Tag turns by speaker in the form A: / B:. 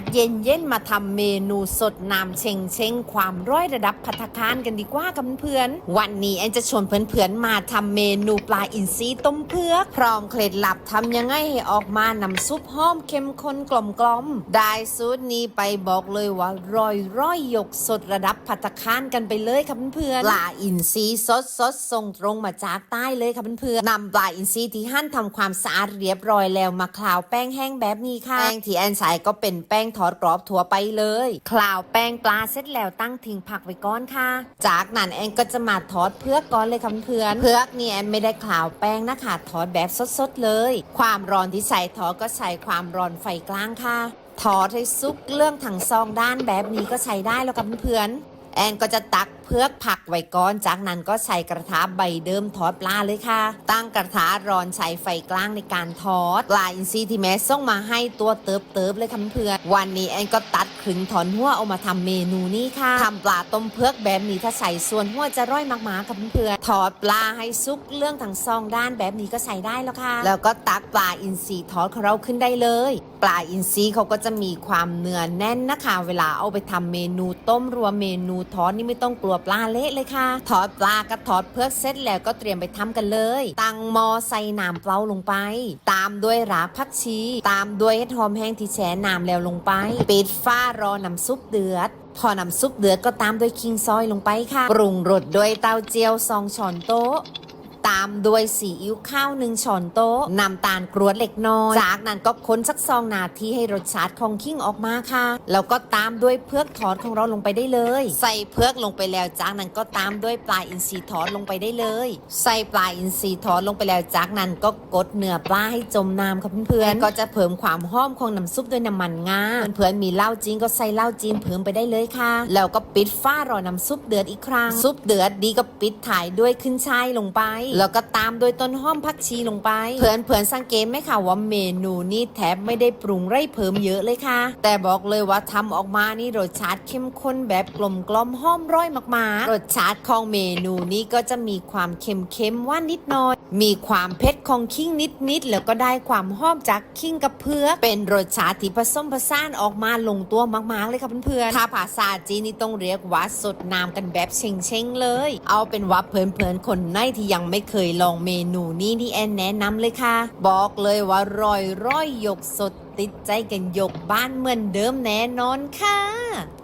A: dad. ศเย็นมาทำเมนูสดน้ำเชงเชงความร้อยระดับพัตตาคารกันดีกว่ากับเพื่อนวันนี้แอนจะชวนเพื่อนๆมาทำเมนูปลาอินทรีต้มเผือกพร้อมเคล็ดลับทำยังไงให้ออกมาน้ำซุปหอมเข้มข้นกลมๆได้สูตรนี้ไปบอกเลยว่าร้อยร้อยๆยกสดระดับพัตตาคารกันไปเลยครับเพื่อนๆปลาอินทรีสดสดส่งตรงมาจากใต้เลยครับเพื่อนๆนำปลาอินทรีที่หั่นทำความสะอาดเรียบร้อยแล้วมาคลาวแป้งแห้งแบบนี้ค่ะแป้งที่แอนใส่ก็เป็นแป้งทอดกรอบถั่วไปเลยคลาวแป้งปลาเสร็จแล้วตั้งทิ้งผักไว้ก้อนค่ะ จากนั้นแอนก็จะมาทอดเพือกก้อนเลยค่ะเพื่อนเพือกนี่แอนไม่ได้คลาวแป้งนะคะทอดแบบสดๆเลย ความร้อนที่ใส่ทอดก็ใส่ความร้อนไฟกลางค่ะทอดให้ซุกเรื่องถังซองด้านแบบนี้ก็ใช้ได้แล้วกับเพื่อนแอนก็จะตัก เพือกผักไว้ก่อน จากนั้นก็ใส่กระทะใบเดิมทอดปลาเลยค่ะ ตั้งกระทะร้อนใช้ไฟกลางในการทอดปลาอินทรีที่แม่ส่งมาให้ตัวเติบเติบๆเลยค่ะเพื่อนวันนี้แอนก็ตัดขึงถอนหัวเอามาทำเมนูนี้ค่ะทำปลาต้มเพือกแบบนี้ถ้าใส่ส่วนหัวจะร่อยมากๆค่ะเพื่อนทอดปลาให้ซุกเรื่องทั้งซองด้านแบบนี้ก็ใส่ได้แล้วค่ะ แล้วก็ตักปลาอินทรีทอดของเราขึ้นได้เลย ปลาอินทรีเขาก็จะมีความเนื้อแน่นนะคะ เวลาเอาไปทำเมนูต้มรวมเมนูทอดนี่ไม่ต้องกลัวปลาเละเลยค่ะทอดปลากระทอดเพือกเสร็จแล้วก็เตรียมไปทำกันเลย ตั้งหม้อใส่น้ำเปล่าลงไป ตามด้วยรากผักชี ตามด้วยเห็ดหอมแห้งที่แช่น้ำแล้วลงไป ปิดฝ้ารอน้ำซุปเดือดพอน้ำซุปเดือดก็ตามด้วยคิงซอยลงไปค่ะ ปรุงรสด้วยเต้าเจี้ยวซองช้อนโต๊ะามด้วยซีอิ๊วข้าวหนึ่งช้อนโต๊ะน้ำตาลกรวดเล็กน้อย จากนั้นก็ค้นสักซองนาทีให้รสชาติของขิงออกมาค่ะ แล้วก็ตามด้วยเพือกทอดของเราลงไปได้เลย ใส่เพือกลงไปแล้วจากนั้นก็ตามด้วยปลาอินทรีทอดลงไปได้เลย ใส่ปลาอินทรีทอดลงไปแล้วจากนั้นก็กดเนื้อปลาให้จมน้ำค่ะเพื่อนๆก็จะเพิ่มความหอมของน้ำซุปด้วยน้ำมันงาเพื่อนๆมีเหล้าจีนก็ใส่เหล้าจีนเพิ่มไปได้เลยค่ะ แล้วก็ปิดฝ้ารอน้ำซุปเดือดอีกครั้งซุปเดือดดีก็ปิดถ่ายด้วยขึ้นช่ายลงไปแล้วก็ตามโดยต้นหอมผักชีลงไป เพื่อนเพื่อนๆสังเกตไหมคะว่าเมนูนี้แทบไม่ได้ปรุงไร่เพิ่มเยอะเลยค่ะ แต่บอกเลยว่าทำออกมานี่รสชาติเข้มข้นแบบกลมกล่อมหอมร้อยมากๆ รสชาติของเมนูนี้ก็จะมีความเค็มๆว่านนิดหน่อย มีความเผ็ดของขิงนิดๆ แล้วก็ได้ความหอมจากขิงกับเพือก เป็นรสชาติที่ผสมผสานออกมาลงตัวมากๆเลยค่ะเพื่อนๆถ้าภาษาจีนนี่ต้องเรียกว่าสดน้ำกันแบบเชงๆเลย เอาเป็นว่าเพื่อนๆ คนไหนที่ยังไม่เคยลองเมนูนี้ที่แอนแนะนำเลยค่ะ บอกเลยว่าร่อยร้อยยกสดติดใจกันยกบ้านเหมือนเดิมแน่นอนค่ะ